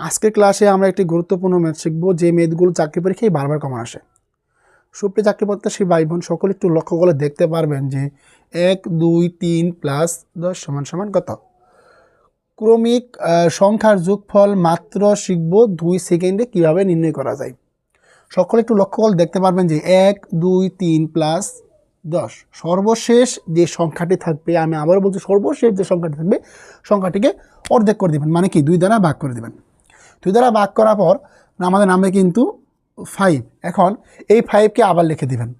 আজকের ক্লাসে আমরা একটি গুরুত্বপূর্ণ ম্যাথ শিখব, যে ম্যাথগুলো চাকরি পরীক্ষায় বারবার কমন আসে। সুপ্রিয় চাকরি প্রত্যাশী ভাই বোন সকলে একটু লক্ষ্য করে দেখতে পারবেন যে এক, দুই, তিন প্লাস দশ সমান সমান কত? ক্রমিক সংখ্যার যোগফল মাত্র শিখব দুই সেকেন্ডে কীভাবে নির্ণয় করা যায়। সকলে একটু লক্ষ্য করে দেখতে পারবেন যে এক, দুই, তিন প্লাস দশ। সর্বশেষ যে সংখ্যাটি থাকবে, আমি আবারও বলছি সর্বশেষ যে সংখ্যাটি থাকবে, সংখ্যাটিকে অর্ধেক করে দেবেন। মানে কি? দুই দ্বারা ভাগ করে দেবেন। দুই দ্বারা ভাগ করার পর আমাদের নামে কিন্তু ফাইভ এখন এই ফাইভকে আবার লিখে দিবেন।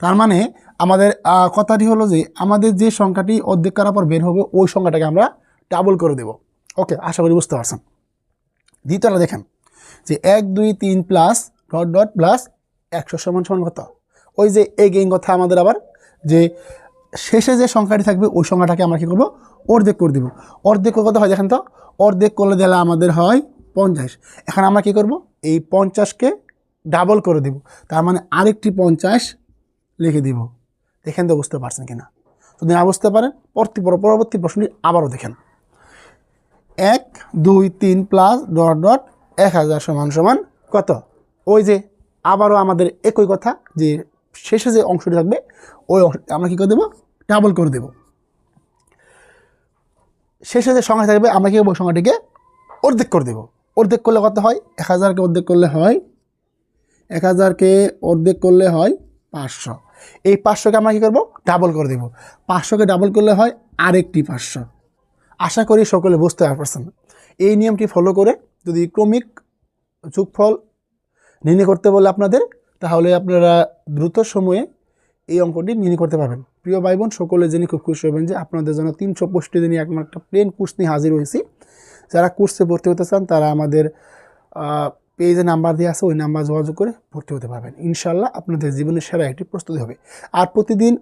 তার মানে আমাদের কথাটি হলো যে আমাদের যে সংখ্যাটি অর্ধেক করার পর বের হবে, ওই সংখ্যাটাকে আমরা ডাবল করে দেব। ওকে, আশা করি বুঝতে পারছেন। দ্বিতীয়টা দেখেন যে এক, দুই, তিন প্লাস ডট ডট প্লাস একশো সমান সমান কত? ওই যে এগেইন কথা আমাদের আবার যে শেষে যে সংখ্যাটি থাকবে, ওই সংখ্যাটাকে আমরা কী করব? অর্ধেক করে দেবো। অর্ধেক করে কত হয় দেখেন তো? অর্ধেক করলে দিলে আমাদের হয় পঞ্চাশ। এখন আমরা কী করব? এই পঞ্চাশকে ডাবল করে দেব। তার মানে আরেকটি পঞ্চাশ লিখে দিব। দেখেন তো বুঝতে পারছেন কিনা? যদি না বুঝতে পারেন, পরবর্তী পরবর্তী প্রশ্নটি আবারও দেখেন। এক, দুই, তিন প্লাস ডট ডট এক হাজার সমান সমান কত? ওই যে আবারও আমাদের একই কথা যে শেষে যে অংশটি থাকবে, ওই আমরা কী করে দেবো? ডাবল করে দেব। শেষে যে সংখ্যা থাকবে, আমরা কী করব? সংখ্যাটিকে অর্ধেক করে দেব। অর্ধেক করলে কত হয়? এক হাজারকে অর্ধেক করলে হয়, এক হাজারকে অর্ধেক করলে হয় পাঁচশো। এই পাঁচশোকে আমরা কী করব? ডাবল করে দেব। পাঁচশোকে ডাবল করলে হয় আরেকটি পাঁচশো। আশা করি সকলে বুঝতে পারছেন। এই নিয়মটি ফলো করে যদি ক্রমিক যোগফল নির্ণয় করতে বলে আপনাদের তাহলে আপনারা দ্রুত সময়ে এই অঙ্কটি নির্ণয় করতে পারবেন। প্রিয় ভাই বোন সকলে জেনে খুব খুশি হবেন যে আপনাদের জন্য তিনশো পঁয়ষট্টি দিনে একমাত্র একটা প্লেন কোর্স নিয়ে হাজির হয়েছি। যারা কোর্সে ভর্তি হতে চান, তারা আমাদের পেজে নাম্বার দিয়ে আছে, ওই নাম্বার যোগাযোগ করে ভর্তি হতে পারবেন। ইনশাল্লাহ আপনাদের জীবনের সেরা একটি প্রস্তুতি হবে। আর প্রতিদিন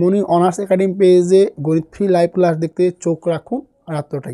মনি অনার্স একাডেমি পেজে গণিত ফ্রি লাইভ ক্লাস দেখতে চোখ রাখুন। রাত্রটাই